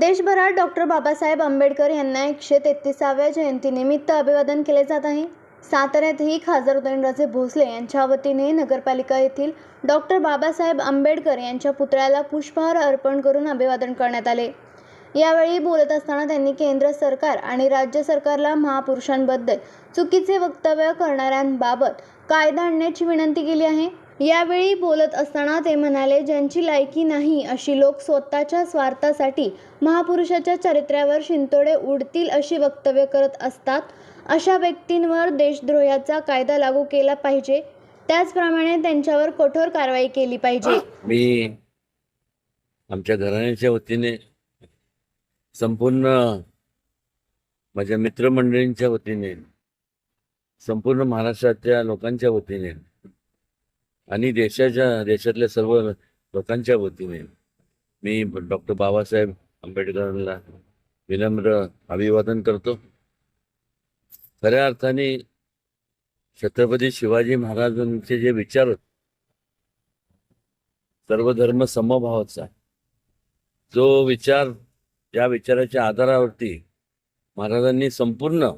देशभरात डॉक्टर बाबासाहेब आंबेडकर यांना एकशे तेहतीसाव्या जयंतीनिमित्त अभिवादन केले जात आहे. साताऱ्यातही खासदार उदयनराजे भोसले यांच्या वतीने नगरपालिका येथील डॉक्टर बाबासाहेब आंबेडकर यांच्या पुतळ्याला पुष्पहार अर्पण करून अभिवादन करण्यात आले. यावेळी बोलत असताना त्यांनी केंद्र सरकार आणि राज्य सरकारला महापुरुषांबद्दल चुकीचे वक्तव्य करणाऱ्यांबाबत कायदा आणण्याची विनंती केली आहे. यावेळी बोलत असताना ते म्हणाले ज्यांची लायकी नाही अशी लोक स्वतःच्या स्वार्थासाठी महापुरुषाच्या चरित्र्यावर शिंतोडे उडतील अशी वक्तव्य करत असतात. अशा व्यक्तींवर देशद्रोहाचा कायदा लागू केला पाहिजे. त्याचप्रमाणे त्यांच्यावर कठोर कारवाई केली पाहिजे. मी आमच्या घराण्याच्या वतीने संपूर्ण माझ्या मित्रमंडळींच्या वतीने संपूर्ण महाराष्ट्राच्या लोकांच्या वतीने आणि देशाच्या देशातल्या सर्व लोकांच्या वतीने मी डॉक्टर बाबासाहेब आंबेडकरांना विनम्र अभिवादन करतो. खऱ्या अर्थाने छत्रपती शिवाजी महाराजांचे जे विचार होते सर्व धर्म समभावाचा जो विचार या विचाराच्या आधारावरती महाराजांनी संपूर्ण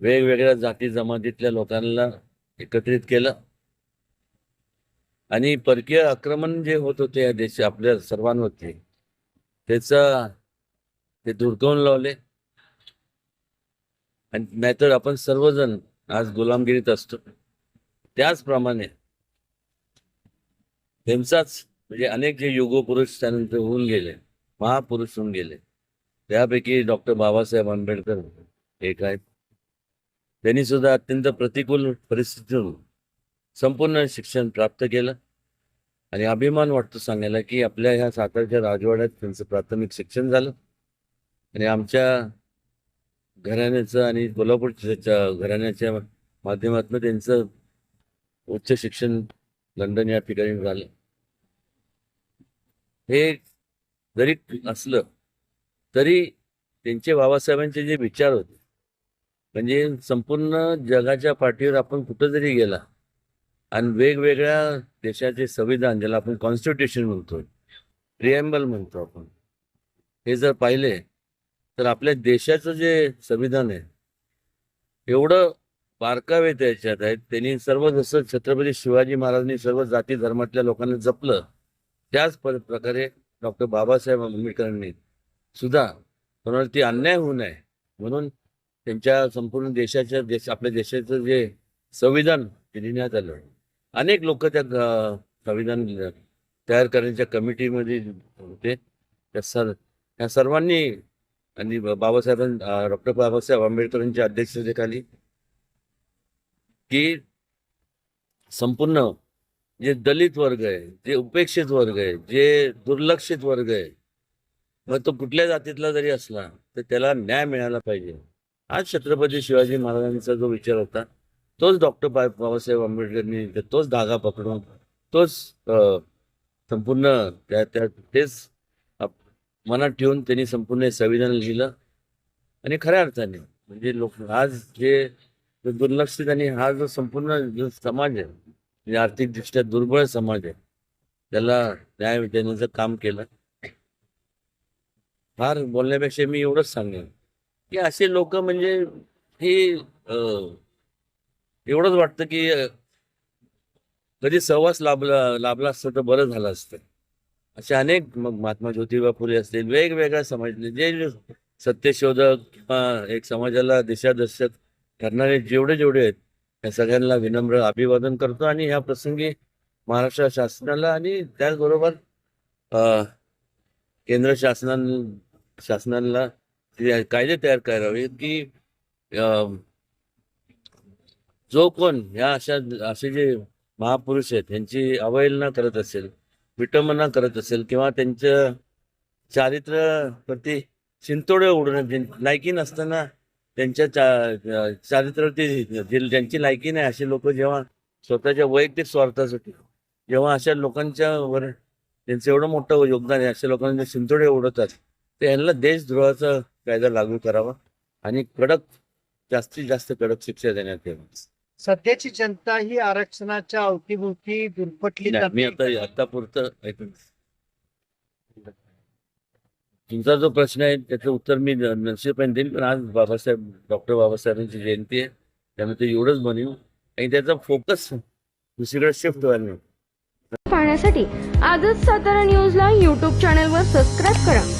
वेगवेगळ्या जाती जमातीतल्या लोकांना एकत्रित केलं. आणि परकीय आक्रमण जे होत होते या देश आपल्या सर्वांवरती त्याचा ते दुर्गवून लावले. आणि नाहीतर आपण सर्वजण आज गुलामगिरीत असतो. त्याचप्रमाणे त्यांचाच म्हणजे अनेक जे युगपुरुष त्यानंतर होऊन गेले महापुरुष होऊन गेले. त्यापैकी डॉक्टर बाबासाहेब आंबेडकर एक आहेत. त्यांनी सुद्धा अत्यंत प्रतिकूल परिस्थितीतून संपूर्ण शिक्षण प्राप्त केलं. आणि अभिमान वाटतो सांगायला की आपल्या ह्या सातारच्या राजवाड्यात त्यांचं प्राथमिक शिक्षण झालं. आणि आमच्या घराण्याचं आणि कोल्हापूरच्या घराण्याच्या माध्यमातून त्यांचं उच्च शिक्षण लंडन या ठिकाणी झालं. हे जरी असलं तरी त्यांचे बाबासाहेबांचे जे विचार होते म्हणजे संपूर्ण जगाच्या पाठीवर आपण कुठं जरी गेला. आणि वेगवेगळ्या देशाचे संविधान ज्याला आपण कॉन्स्टिट्यूशन म्हणतो प्रिएम्बल म्हणतो आपण हे जर पाहिले तर आपल्या देशाचं जे संविधान आहे एवढं बारकावे त्याच्यात आहेत. त्यांनी सर्व जसं छत्रपती शिवाजी महाराजांनी सर्व जाती धर्मातल्या लोकांना जपलं त्याच प्रकारे डॉक्टर बाबासाहेब आंबेडकरांनी सुद्धा ती अन्याय होऊ नये म्हणून त्यांच्या संपूर्ण देशाच्या देश आपल्या देशाचं जे संविधान ते लिहिण्यात आलं. अनेक लोक त्या संविधान तयार करण्याच्या कमिटीमध्ये होते. त्या सर ह्या सर्वांनी आणि बाबासाहेबां डॉक्टर बाबासाहेब आंबेडकरांच्या अध्यक्षतेखाली की संपूर्ण जे दलित वर्ग आहे जे उपेक्षित वर्ग आहे जे दुर्लक्षित वर्ग आहे मग तो कुठल्या जातीतला जरी असला तर त्याला न्याय मिळाला पाहिजे. आज छत्रपती शिवाजी महाराजांचा जो विचार होता तोच डॉक्टर बा बाबासाहेब आंबेडकरनी तोच धागा पकडून तोच संपूर्ण त्या त्या तेच मनात ठेवून त्यांनी संपूर्ण संविधान लिहिलं. आणि खऱ्या अर्थाने म्हणजे लोक आज जे दुर्लक्षित आणि हा जो संपूर्ण जो समाज आहे म्हणजे आर्थिकदृष्ट्या दुर्बळ समाज आहे त्याला न्याय देण्याचं काम केलं फार बोलण्यापेक्षा मी एवढंच सांगेन. की असे लोक म्हणजे हे एवढंच वाटतं की कधी सहवास लाभला लाभला असतं तर बरं झालं असतं. असे अनेक मग महात्मा ज्योतिबा फुले असतील वेगवेगळ्या समाजातले जे सत्यशोधक किंवा एक समाजाला दिशादर्शक ठरणारे जेवढे जेवढे आहेत त्या सगळ्यांना विनम्र अभिवादन करतो आणि ह्या प्रसंगी महाराष्ट्र शासनाला आणि त्याचबरोबर अं, केंद्र शासनान शासनाला कायदे तयार करावे की अं, जो कोण ह्या अशा असे जे महापुरुष आहेत त्यांची अवहेलना करत असेल विटंबना करत असेल किंवा त्यांचं चारित्र्य प्रति चिंतोडे उडणं लायकी नसताना त्यांच्या चा चारित्र्यावरती ज्यांची लायकी नाही असे लोक जेव्हा स्वतःच्या वैयक्तिक स्वार्थासाठी जेव्हा अशा लोकांच्या वर त्यांचं एवढं मोठं योगदान आहे अशा लोकांना चिंतोडे उडवतात तर यांना देशद्रोहाचा कायदा लागू करावा आणि कडक जास्तीत जास्त कडक शिक्षा देण्यात यावी. सध्याची जनता ही आरक्षणाच्या अवतीभोवती दुर्पटली नाही, मी जाते. आता आता पुरतं ऐकून तुमचा जो प्रश्न आहे त्याचं उत्तर मी न- देईन पण आज बाबासाहेब डॉक्टर बाबासाहेबांची जयंती आहे त्यामुळे ते एवढंच बनवू आणि त्याचा फोकस दुसरीकडे शिफ्ट व्हायला पाहण्यासाठी आजच सातारा न्यूजला यूट्यूब चॅनलवर सबस्क्राईब करा.